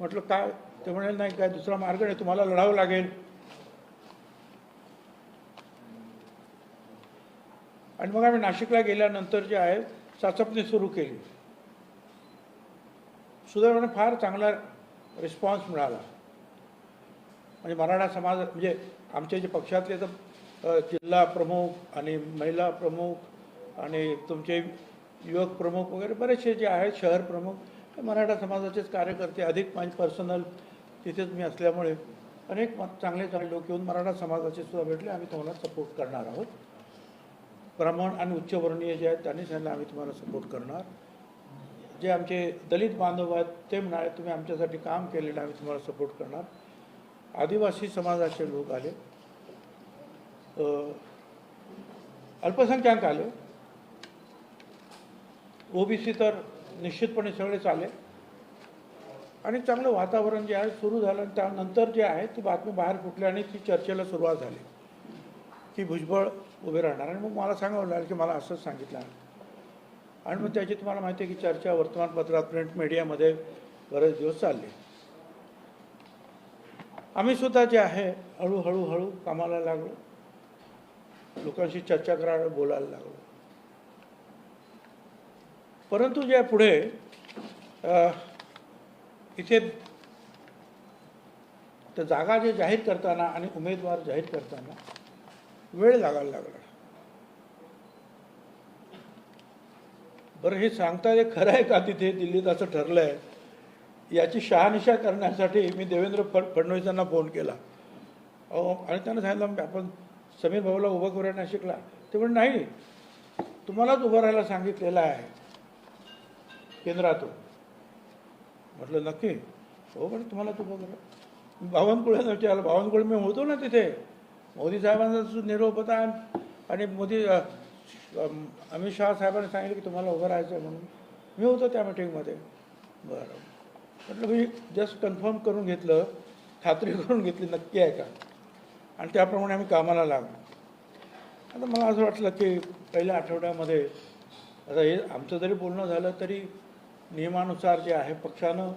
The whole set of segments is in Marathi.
म्हटलं काय? ते म्हणाल नाही काय दुसरा मार्ग नाही तुम्हाला लढावं लागेल. आणि मग आम्ही नाशिकला गेल्यानंतर जे आहे चाचपणी सुरू केली. सुदैवाने फार चांगला रिस्पॉन्स मिळाला. म्हणजे मराठा समाज म्हणजे आमचे जे पक्षातले तर जिल्हा प्रमुख आणि महिला प्रमुख आणि तुमचे युवक प्रमुख वगैरे बरेचसे जे आहेत शहर प्रमुख मराठा समाजाचेच कार्यकर्ते अधिक माझे पर्सनल तिथेच मी असल्यामुळे अनेक चांगले चांगले लोक येऊन मराठा समाजाचे सुद्धा भेटले. आम्ही तुम्हाला सपोर्ट करणार आहोत. ब्राह्मण आणि उच्चवर्णीय जे आहेत त्यांनी सांगितलं आम्ही तुम्हाला सपोर्ट करणार. जे आमचे दलित बांधव आहेत ते म्हणाले तुम्ही आमच्यासाठी काम केलेलं आम्ही तुम्हाला सपोर्ट करणार. आदिवासी समाजाचे लोक आले. अल्पसंख्याक आले. ओबीसी तर निश्चितपणे सगळे चाले आणि चांगलं वातावरण जे आहे सुरू झालं आणि त्यानंतर जे आहे ती बातमी बाहेर फुटली आणि ती चर्चेला सुरुवात झाली. की भुजबळ उभे राहणार. आणि मग मला सांगावं लागेल की मला असंच सांगितलं आणि मग त्याची तुम्हाला माहिती आहे की चर्चा वर्तमानपत्रात प्रिंट मीडियामध्ये बरेच दिवस चालले. आम्ही सुद्धा जे आहे हळूहळू हळू कामाला लागलो. लोकांशी चर्चा करायला बोलायला लागलो. परंतु जे पुढे इथे तर जागा जे जाहीर करताना आणि उमेदवार जाहीर करताना वेळ लागायला लागला. बरं हे सांगता हे खरं आहे का तिथे दिल्लीत असं ठरलं आहे याची शहानिशा करण्यासाठी मी देवेंद्र फड फडणवीसांना फोन केला. अहो आणि त्यांना सांगितलं आपण समीर भाऊला उभं करूया नाशिकला ते म्हणजे नाही तुम्हालाच उभं राहायला सांगितलेलं आहे. केंद्रातून म्हटलं नक्की. हो पण तुम्हाला तू बघ बावनकुळेनं विचारलं बावनकुळे मी होतो ना तिथे. मोदी साहेबांचा जो निरोप होता आणि मोदी अमित शहा साहेबांनी सांगितलं की तुम्हाला उभं राहायचं आहे म्हणून. मी होतो त्या मिटिंगमध्ये. बरं. म्हटलं मी जस्ट कन्फर्म करून घेतलं खात्री करून घेतली नक्की आहे का? आणि त्याप्रमाणे आम्ही कामाला लागलो. आता मला असं वाटलं की पहिल्या आठवड्यामध्ये आता हे आमचं जरी बोलणं झालं तरी नियमानुसार जे आहे पक्षानं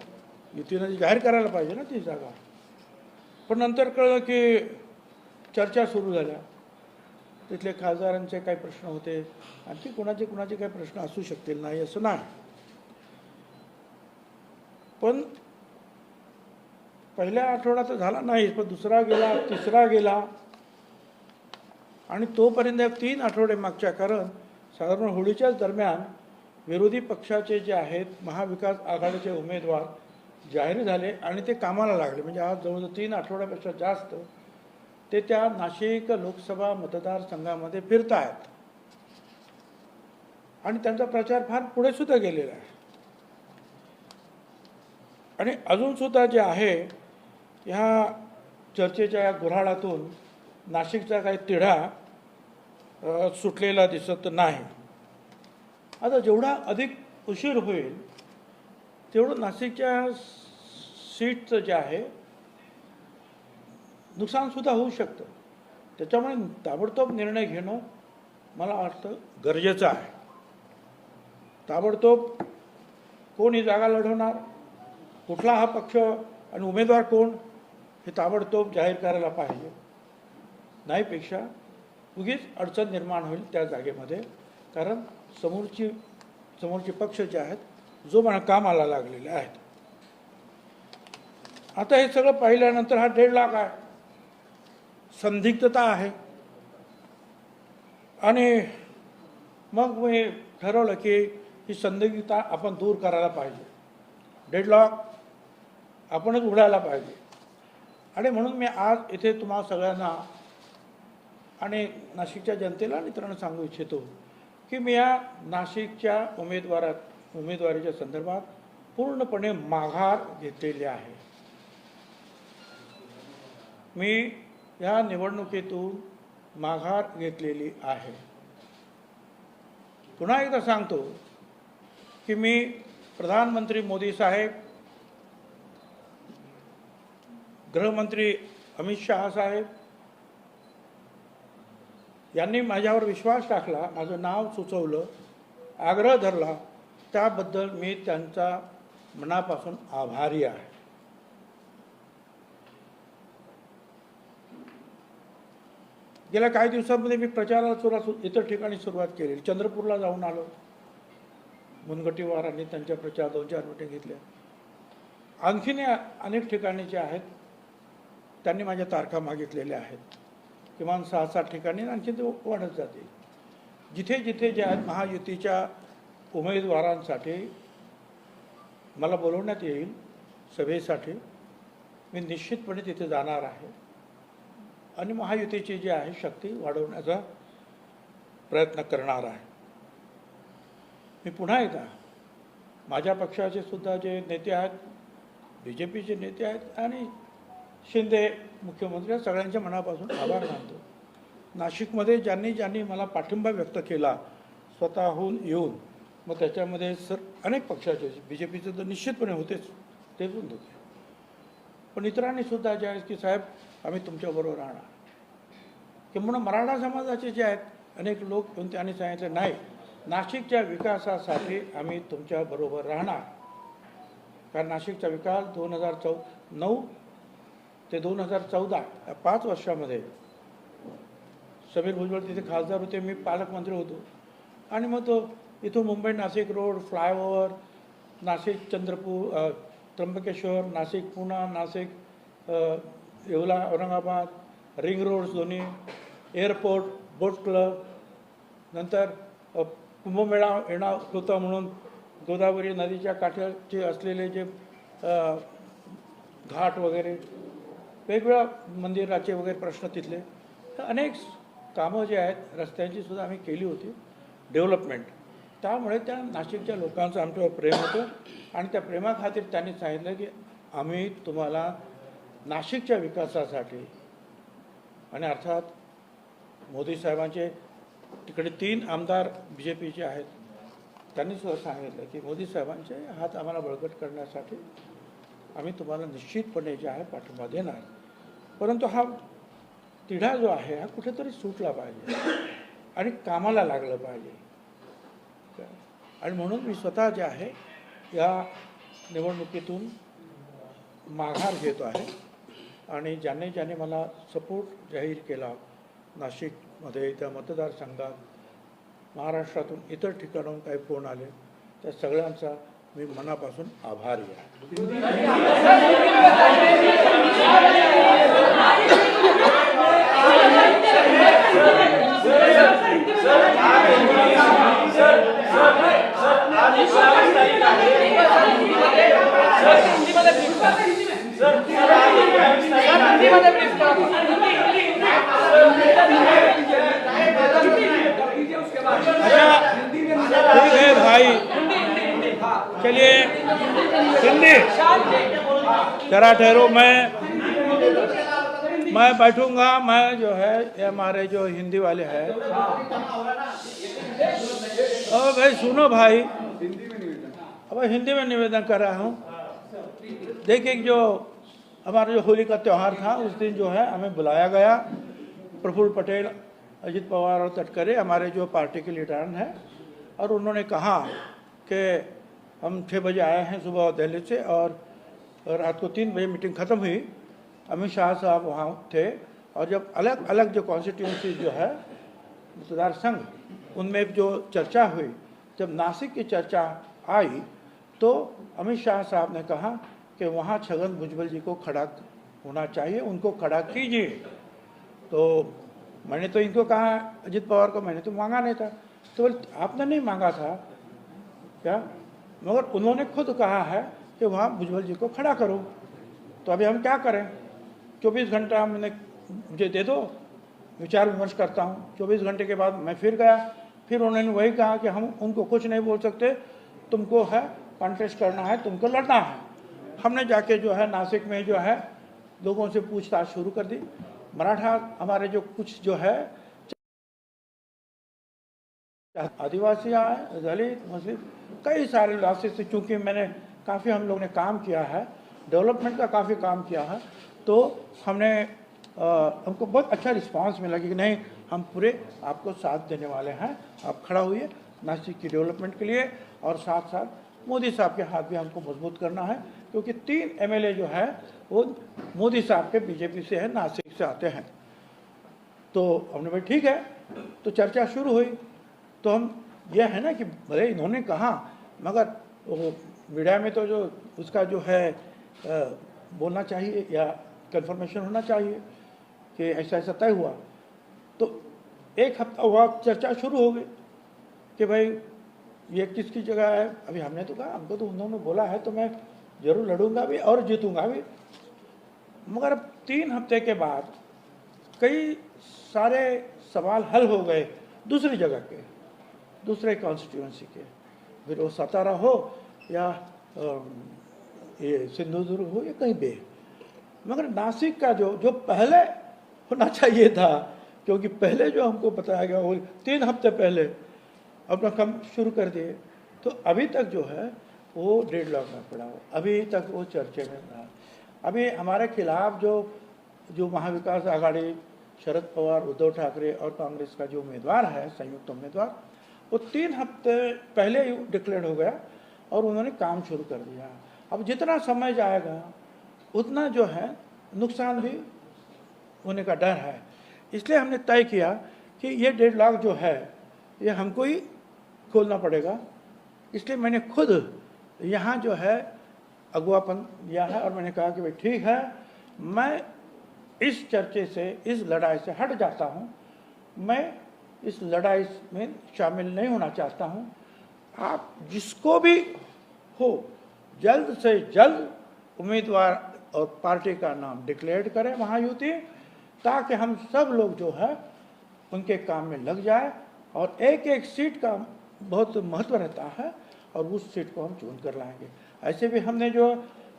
युतीनं जाहीर करायला पाहिजे ना ती जागा. पण नंतर कळलं की चर्चा सुरू झाल्या. तिथले खासदारांचे काही प्रश्न होते. आणखी कोणाचे कोणाचे काही प्रश्न असू शकतील नाही असं नाही. पण पहिल्या आठवडा तर झाला नाही पण दुसरा गेला तिसरा गेला. आणि तोपर्यंत तीन आठवडे मागच्या कारण साधारण होळीच्याच दरम्यान विरोधी पक्षाचे जे आहेत महाविकास आघाडीचे उमेदवार जाहीर झाले आणि ते कामाला लागले. म्हणजे आज जवळजवळ तीन आठवड्यापेक्षा जास्त ते त्या नाशिक लोकसभा मतदारसंघामध्ये फिरत आहेत आणि त्यांचा प्रचार फार पुढे सुद्धा गेलेला आहे. आणि अजून सुद्धा जे आहे ह्या चर्चेच्या या गुऱ्हाळातून नाशिकचा काही तिढा सुटलेला दिसत नाही. आता जेवढा अधिक उशीर होईल तेवढं नाशिकच्या सीटचं जे आहे नुकसानसुद्धा होऊ शकतं. त्याच्यामुळे ताबडतोब निर्णय घेणं मला वाटतं गरजेचं आहे. ताबडतोब कोण ही जागा लढवणार कुठला हा पक्ष आणि उमेदवार कोण हे ताबडतोब जाहीर करायला पाहिजे. नाहीपेक्षा उगीच अडचण निर्माण होईल त्या जागेमध्ये कारण समोरची समोरचे पक्ष जे आहेत जो म्हणा कामाला लागलेले आहेत. आता हे सगळं पाहिल्यानंतर हा दीड लाख आहे. संदिग्धता आहे. आणि मग मी ठरवलं की ही संदिग्धता आपण दूर करायला पाहिजे. डेडलॉक आपणच उघडायला पाहिजे. आणि म्हणून मी आज इथे तुम्हा सगळ्यांना आणि नाशिकच्या जनतेला आणि सांगू इच्छितो की मी या नाशिकच्या उमेदवारात उमेदवारीच्या संदर्भात पूर्णपणे माघार घेतलेली आहे. मी या निवडणुकीतून माघार घेतलेली आहे. पुन्हा एकदा सांगतो की मी प्रधानमंत्री मोदी साहेब गृहमंत्री अमित शहा साहेब यांनी माझ्यावर विश्वास टाकला माझं नाव सुचवलं आग्रह धरला. त्याबद्दल मी त्यांचा मनापासून आभारी आहे. गेल्या काही दिवसांमध्ये मी प्रचाराला सुरुवात इतर ठिकाणी सुरुवात केली. चंद्रपूरला जाऊन आलो. मुनगटीवारांनी त्यांच्या प्रचार दोन चार मिटिंग घेतल्या आणखीन अनेक ठिकाणी जे आहेत त्यांनी माझ्या तारखा मागितलेल्या आहेत. किमान सहा सात ठिकाणी आणखी ते वाढत जाते. जिथे जिथे जे आहेत महायुतीच्या उमेदवारांसाठी मला बोलवण्यात येईल सभेसाठी मी निश्चितपणे तिथे जाणार आहे. आणि महायुतीची जी आहे शक्ती वाढवण्याचा प्रयत्न करणार आहे. मी पुन्हा एकदा माझ्या पक्षाचे सुद्धा जे नेते आहेत बी जे पीचे नेते आहेत आणि शिंदे मुख्यमंत्री या सगळ्यांच्या मनापासून आभार मानतो. नाशिकमध्ये ज्यांनी ज्यांनी मला पाठिंबा व्यक्त केला स्वतःहून येऊन मग त्याच्यामध्ये सर अनेक पक्षाचे बी जे पीचे तर निश्चितपणे होतेच ते पण होते. पण इतरांनी सुद्धा जे आहेत की साहेब आम्ही तुमच्याबरोबर राहणार. किंवा मराठा समाजाचे जे आहेत अनेक लोक येऊन त्यांनी सांगितले नाही नाशिकच्या विकासासाठी आम्ही तुमच्याबरोबर राहणार. कारण नाशिकचा विकास दोन हजार चौ नऊ ते दोन हजार चौदा या पाच वर्षामध्ये समीर भुजबळ तिथे खासदार होते मी पालकमंत्री होतो. आणि मग तो इथून Mumbai Nashik road flyover Nashik Chandrapur Trimbakeshwar Nashik Puna Nashik Yeola Aurangabad ring roads दोन्ही एअरपोर्ट बोट क्लब नंतर कुंभमेळा येणार होता म्हणून गोदावरी नदीच्या काठाचे असलेले जे घाट वगैरे वेगवेगळ्या मंदिराचे वगैरे प्रश्न तिथले. तर अनेक कामं जे आहेत रस्त्यांची सुद्धा आम्ही केली होती. डेव्हलपमेंट त्यामुळे त्या नाशिकच्या लोकांचं आमच्यावर प्रेम होतं. आणि त्या प्रेमाखातीर त्यांनी सांगितलं की आम्ही तुम्हाला नाशिकच्या विकासासाठी आणि अर्थात मोदी साहेबांचे तिकडे तीन आमदार बी जे पीचे आहेत. त्यांनी सुद्धा सांगितलं की मोदी साहेबांचे हात आम्हाला बळकट करण्यासाठी आम्ही तुम्हाला निश्चितपणे जे आहे पाठिंबा देणार. परंतु हा तिढा जो आहे हा कुठेतरी सुटला पाहिजे आणि कामाला लागलं पाहिजे. आणि म्हणून मी स्वतः जे आहे या निवडणुकीतून माघार घेतो आहे. आणि ज्याने ज्याने मला सपोर्ट जाहीर केला नाशिकमध्ये त्या मतदारसंघात महाराष्ट्रातून इतर ठिकाणाहून काही फोन आले त्या सगळ्यांचा मी मनापासून आभारी आहे भाई चलिए हिंदी जरा ठहरो, मैं मैं बैठूँगा, मैं जो है, ये हमारे जो हिंदी वाले हैं। ओ भाई, सुनो भाई। अब, हिंदी में निवेदन कर रहा हूँ। देखिए जो हमारा जो होली का त्यौहार था, उस दिन जो है, हमें बुलाया गया। प्रफुल्ल पटेल, अजित पवार और तटकरे, हमारे जो पार्टी के लीडर हैं, और उन्होंने कहा कि हम छः बजे आए हैं सुबह दिल्ली से और रात को तीन बजे मीटिंग ख़त्म हुई। अमित शाह साहब वहाँ थे और जब अलग अलग जो कॉन्स्टिट्यूंसी जो है, मतदार संघ, उनमें जो चर्चा हुई, जब नासिक की चर्चा आई तो अमित शाह साहब ने कहा कि वहाँ छगन भुजबल जी को खड़ा होना चाहिए, उनको खड़ा कीजिए। तो मैंने तो इनको कहा, अजित पवार को मैंने तो मांगा नहीं था। तो आपने नहीं मांगा था? क्या? मगर उन्होंने खुद कहा है कि वहाँ भुजबल जी को खड़ा करो। तो अभी हम क्या करें? चौबीस घंटा मैंने मुझे दे दो। विचार विमर्श करता हूँ। चौबीस घंटे के बाद मैं फिर गया। फिर उन्होंने वही कहा कि हम उनको कुछ नहीं बोल सकते। तुमको है कॉन्टेस्ट करना है, तुमको लड़ना है। हमने जाके जो है, नासिक में जो है, लोगों से पूछताछ शुरू कर दी। मराठा हमारे जो कुछ जो है आदिवासी आए दलित मुस्लिम कई सारे रास्ते से चूँकि मैंने काफ़ी हम लोग ने काम किया है डेवलपमेंट का काफ़ी काम किया है तो हमने अ, हमको बहुत अच्छा रिस्पांस मिला कि नहीं हम पूरे आपको साथ देने वाले हैं आप खड़ा हुए नासिक की डेवलपमेंट के लिए और साथ साथ मोदी साहब के हाथ भी हमको मज़बूत करना है क्योंकि तीन एमएलए जो है वो मोदी साहब के बीजेपी से है नासिक से आते हैं। तो हमने भाई ठीक है। तो चर्चा शुरू हुई। तो हम यह है ना कि भले इन्होंने कहा मगर वो मीडिया में तो जो उसका जो है अ, बोलना चाहिए या कन्फर्मेशन होना चाहिए कि ऐसा ऐसा तय हुआ। तो एक हफ़्ता हुआ चर्चा शुरू हो गई कि भाई ये किसकी जगह है? अभी हमने तो कहा हमको तो उन्होंने बोला है तो मैं ज़रूर लड़ूँगा भी और जीतूँगा भी। मगर अब तीन हफ़्ते के बाद कई सारे सवाल हल हो गए दूसरी जगह के। दूसरे कॉन्स्टिट्यूंसी के। फिर वो सतारा हो या ये सिंधुदुर्ग हो या कहीं भी। मगर नासिक का जो जो पहले होना चाहिए था, क्योंकि पहले जो हमको बताया गया, वो तीन हफ़्ते पहले अपना काम शुरू कर दिए। तो अभी तक जो है, वो डेढ़ लाख में पड़ा हो अभी तक वो चर्चे में रहा। अभी हमारे खिलाफ जो जो महाविकास आघाड़ी, शरद पवार, उद्धव ठाकरे और कांग्रेस का जो उम्मीदवार है, संयुक्त उम्मीदवार वो तीन हफ़्ते पहले ही डिक्लेयर हो गया और उन्होंने काम शुरू कर दिया। अब जितना समय जाएगा, उतना जो है नुकसान भी होने का डर है। इसलिए हमने तय किया कि ये डेढ़ लाख जो है, ये हमको ही खोलना पड़ेगा। इसलिए मैंने खुद यहाँ जो है अगुआपन दिया है और मैंने कहा कि भाई ठीक है, मैं इस चर्चे से, इस लड़ाई से हट जाता हूँ। मैं इस लड़ाई में शामिल नहीं होना चाहता हूँ। आप जिसको भी हो, जल्द से जल्द उम्मीदवार और पार्टी का नाम डिक्लेयर करें महायुति, ताकि हम सब लोग जो है, उनके काम में लग जाए और एक एक सीट का बहुत महत्व रहता है और उस सीट को हम चुन कर लाएँगे। ऐसे भी हमने जो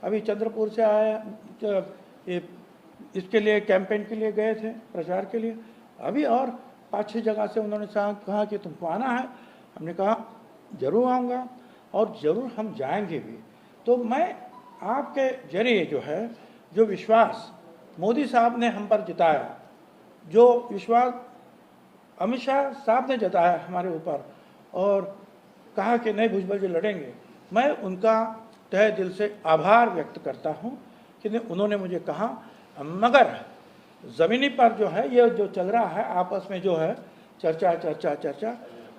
अभी चंद्रपुर से आए इसके लिए, कैंपेन के लिए गए थे, प्रचार के लिए। अभी और पाँच छः जगह से उन्होंने कहा कि तुमको आना है। हमने कहा ज़रूर आऊँगा और ज़रूर हम जाएँगे भी। तो मैं आपके ज़रिए जो है जो विश्वास मोदी साहब ने हम पर जताया जो विश्वास अमित शाह साहब ने जताया हमारे ऊपर और कहा कि नहीं भुजबल जी लड़ेंगे मैं उनका तहे दिल से आभार व्यक्त करता हूँ कि नहीं, उन्होंने मुझे कहा मगर ज़मीनी पर जो है, ये जो चल रहा है, आपस में जो है, चर्चा चर्चा चर्चा,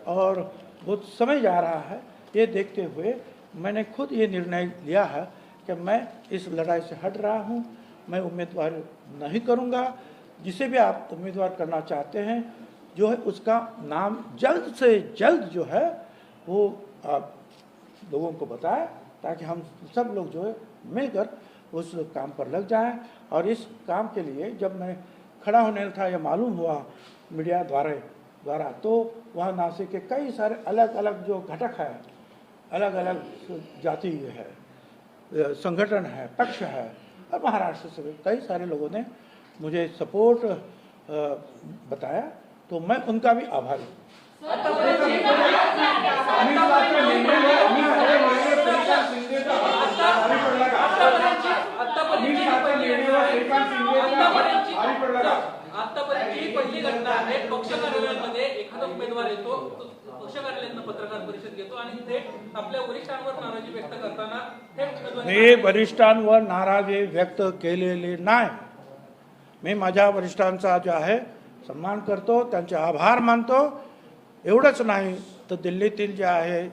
और बहुत समय जा रहा है, ये देखते हुए मैंने खुद ये निर्णय लिया है कि मैं इस लड़ाई से हट रहा हूँ, मैं उम्मीदवार नहीं करूँगा। जिसे भी आप उम्मीदवार करना चाहते हैं, जो है उसका नाम जल्द से जल्द जो है, वो आप लोगों को बताएँ, ताकि हम सब लोग जो है मिलकर उस काम पर लग जाएँ और इस काम के लिए जब मैं खड़ा होने था या मालूम हुआ मीडिया द्वारा द्वारा तो वहाँ नासिक के कई सारे अलग अलग जो घटक है अलग अलग जाति है, संगठन है, पक्ष है, और महाराष्ट्र से कई सारे लोगों ने मुझे सपोर्ट बताया तो मैं उनका भी आभारी हूँ। आतापर्यंत ही पहिली घटना आहे. पक्ष कार्यालयामध्ये एखादा उमेदवार येतो तो पक्ष कार्यालयातनं पत्रकार परिषद घेतो आणि थेट आपल्या वरिष्ठांवर नाराजी व्यक्त करताना थेट उमेदवारी मी वरिष्ठांवर नाराजी व्यक्त केलेली नाही. मी माझ्या वरिष्ठांचा जो आहे सन्मान करतो त्यांचे आभार मानतो. एवढंच नाही तर दिल्लीतील जे आहे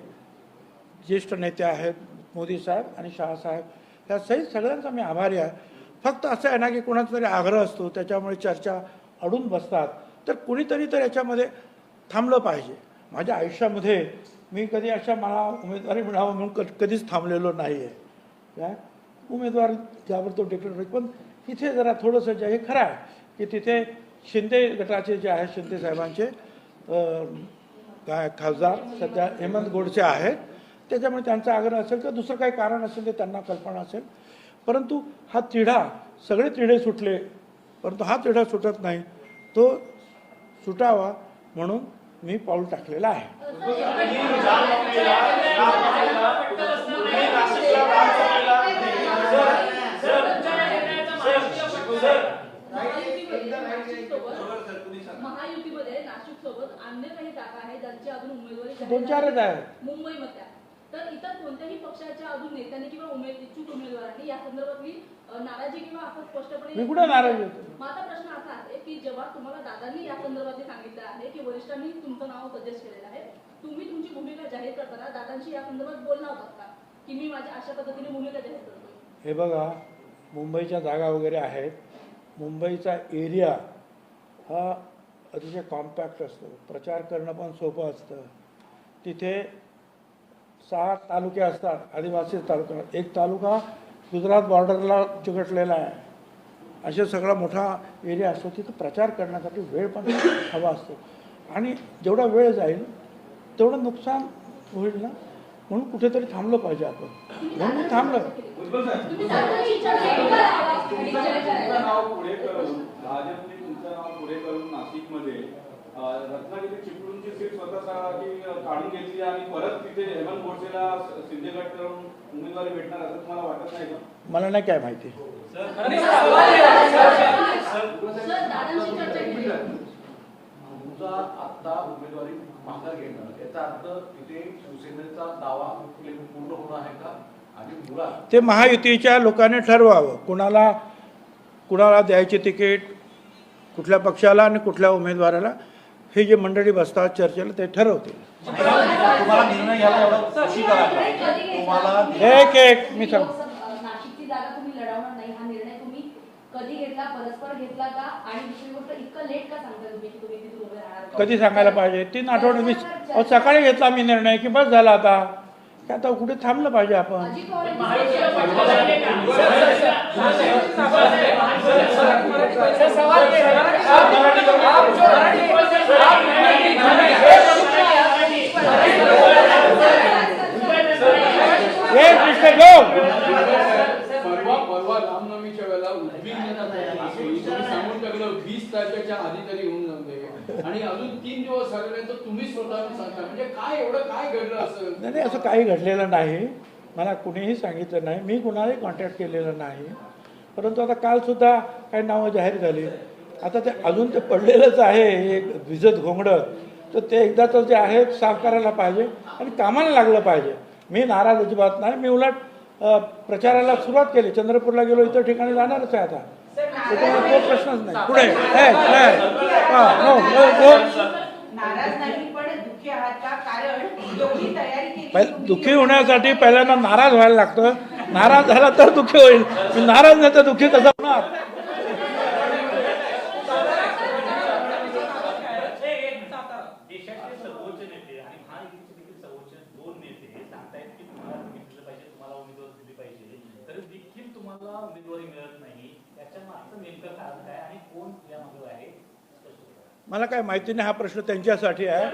ज्येष्ठ नेते आहेत मोदी साहेब आणि शहासाहेब या सहित सगळ्यांचा मी आभारी आहे. फक्त असं आहे ना की कोणाचा तरी आग्रह असतो त्याच्यामुळे चर्चा अडून बसतात. तर कुणीतरी तर याच्यामध्ये थांबलं पाहिजे. माझ्या आयुष्यामध्ये मी कधी अशा मला उमेदवारी मिळावं म्हणून क- कधीच थांबलेलो नाही आहे काय उमेदवार ज्यावर तो डिक्लेअर पण इथे जरा थोडंसं जे हे खरं आहे की तिथे शिंदे गटाचे जे आहे शिंदे साहेबांचे काय खासदार सध्या हेमंत गोडसे आहेत. त्याच्यामुळे त्यांचा आग्रह असेल किंवा दुसरं काही कारण असेल ते त्यांना कल्पना असेल. परंतु हा तिढा सगळे तिढे सुटले. परंतु हा तिढा सुटत नाही. तो सुटावा म्हणून मी पाऊल टाकलेलं आहे. दोन चारच. आहेत. मुंबईमध्ये तर इतर कोणत्या कोणत्याही पक्षाच्या अजून नेत्यांनी किंवा उमेद इच्छुक उमेदवारांनी या संदर्भातली नाराजी किंवा असं स्पष्टपणे नाराज होतो? माझा प्रश्न असा आहे की जेव्हा तुम्हाला दादांनी या संदर्भातले सांगितलं आहे की वरिष्ठांनी तुमचं नाव सजेस्ट केलेलं आहे तुम्ही तुमची भूमिका जाहीर करताना दादांशी या संदर्भात बोलला होतात का? की मी माझ्या अशा पद्धतीने भूमिका जाहीर करतो? हे बघा मुंबईच्या जागा वगैरे आहेत. मुंबईचा एरिया हा अतिशय कॉम्पॅक्ट असतो. प्रचार करणं पण सोपं असतं. तिथे सहा तालुके असतात आदिवासी तालुका. एक तालुका गुजरात बॉर्डरला चिकटलेला आहे. असे सगळा मोठा एरिया असतो तिथं प्रचार करण्यासाठी वेळ पण हवा असतो. आणि जेवढा वेळ जाईल तेवढं नुकसान होईल ना? म्हणून कुठेतरी थांबलं पाहिजे आपण. म्हणून थांबलं भाजपने तुमचं नाव पुढे करून नाशिकमध्ये रत्नागिरी चिपळूणची सीट स्वतःसाठी काढून घेतली आणि परत तिथे हेमंत गोडसेला शिंदे गट करून उमेदवारी भेटणार असं तुम्हाला वाटत नाही का? मला नाही काय माहिती. सर दादांशी चर्चा केली. का? तुमचा आता उमेदवारी माघार घेणं याचा अर्थ तिथे शिवसेनेचा दावा पूर्ण होणार आहे का? आणि ते महायुतीच्या लोकांनी ठरवावं. कुणाला कुणाला द्यायचे तिकीट कुठल्या पक्षाला आणि कुठल्या उमेदवाराला. हे जे मंडळी बसतात चर्चेला ते ठरवतील. एक एक मी सांग. लोकसभा- नाशिकची जागा तुम्ही लढवणार नाही. हा निर्णय तुम्ही कधी घेतला परस्पर घेतला का? आणि दुसरी गोष्ट इतकं लेट का सांगता? कधी सांगायला पाहिजे? तीन आठवडे वीस अहो सकाळी घेतला मी निर्णय की बस झाला आता. आता कुठे थांबलं पाहिजे आपण परवा परवा रामनवमीच्या वेळेला उद्विग्नता सांगून टाकलं वीस तारखेच्या आधी तरी दे आणि अजून तीन दिवस झाले तर तुम्ही स्वतःहून सांगता. म्हणजे काय एवढं काय घडलं असं? नाही नाही, असं काही घडलेलं नाही. मला कुणीही सांगितलं नाही. मी कुणालाही कॉन्टॅक्ट केलेलं नाही. परंतु आता कालसुद्धा काही नावं जाहीर झाली. आता ते अजून ते पडलेलंच आहे एक विजत घोंगडं. तर ते एकदा तर जे आहे साफ करायला पाहिजे आणि कामाला लागलं पाहिजे. मी नाराज अजिबात नाही. मी उलट प्रचाराला सुरुवात केली. चंद्रपूरला गेलो इतर ठिकाणी जाणारच आहे आता. त्याच्यामुळे तो प्रश्नच नाही. पुढे. ए, ए, हा, no, no, no. नाराज नाही पण दुःखी आहात का? कारण एवढी तयारी केली पहि- तुम्ही. दुःखी होण्यासाठी पहिल्यांदा नाराज व्हायला लागतं. नाराज झाला तर दुःखी होईल. मी नाराज नाही तर दुःखी कसं होणार? मला काय माहिती नाही हा प्रश्न त्यांच्यासाठी आहे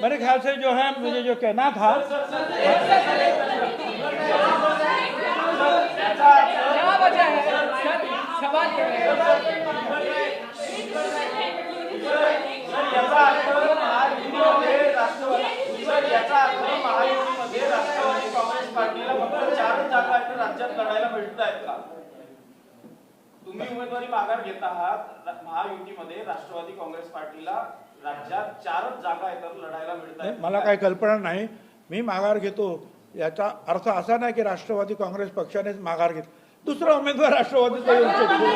मेरे ख्याल से जो है मुझे जो कहना था तुम्ही उमेदवारी माघार घेत आहात महायुतीमध्ये राष्ट्रवादी काँग्रेस पार्टीला राज्यात चारच जागा येतात लढायला मिळतात मला काही कल्पना नाही. मी माघार घेतो. याचा अर्थ असा नाही की राष्ट्रवादी काँग्रेस पक्षानेच माघार घेतला दुसरा उमेदवार राष्ट्रवादीचा येऊ शकतो.